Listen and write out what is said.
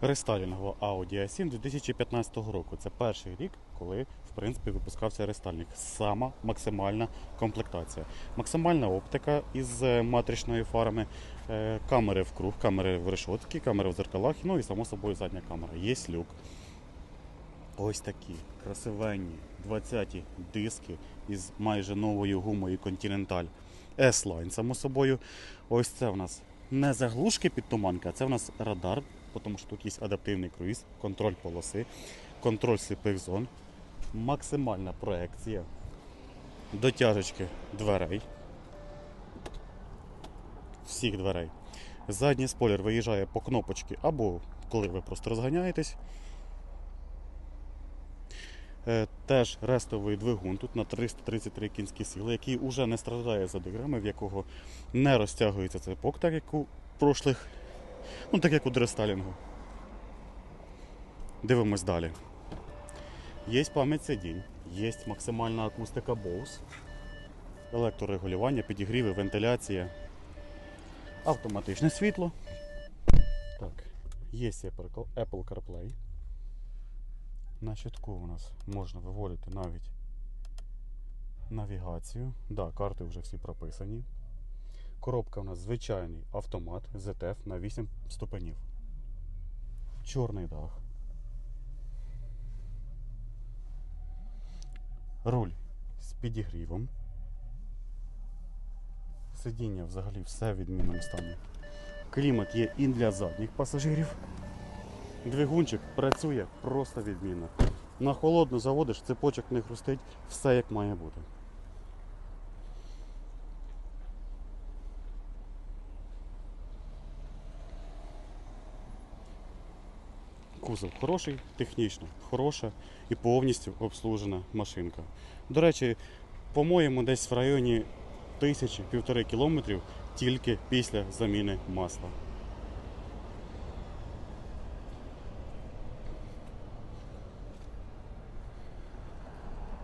рестайлінгова Audi A7 2015 року. Це перший рік, коли в принципі випускався рестайлінг. Сама максимальна комплектація. Максимальна оптика із е, матричною фарами, е, камери в круг, камери в решотки, камери в зеркалах, ну і само собою задня камера. Є люк. Ось такі красивенні 20-ті диски із майже новою гумою Continental S-Line, само собою. Ось це в нас не заглушки під туманка, а це в нас радар, тому що тут є адаптивний круїз, контроль полоси, контроль сліпих зон, максимальна проекція, дотяжечки дверей. Всіх дверей. Задній спойлер виїжджає по кнопочці або коли ви просто розганяєтесь. Е, Теж рестовий двигун тут на 333 кінські сили, який вже не страждає за диграми, в якого не розтягується цепок, так як у прошлих, ну так як у дрестайлінгу. Дивимось далі. Є пам'ять сидінь, є максимальна акустика Bose, електрорегулювання, підігріви, вентиляція, автоматичне світло. Так, є Apple Apple CarPlay. На щитку у нас можна виводити навіть навігацію. Да, карти вже всі прописані. Коробка у нас звичайний автомат ZF на 8 ступенів. Чорний дах. Руль з підігрівом. Сидіння взагалі все в відмінному стані. Клімат є і для задніх пасажирів. Двигунчик працює просто відмінно. На холодну заводиш, цепочок не хрустить, все як має бути. Кузов хороший, технічно хороша і повністю обслужена машинка. До речі, по-моєму, десь в районі тисячі-півтори кілометрів тільки після заміни масла.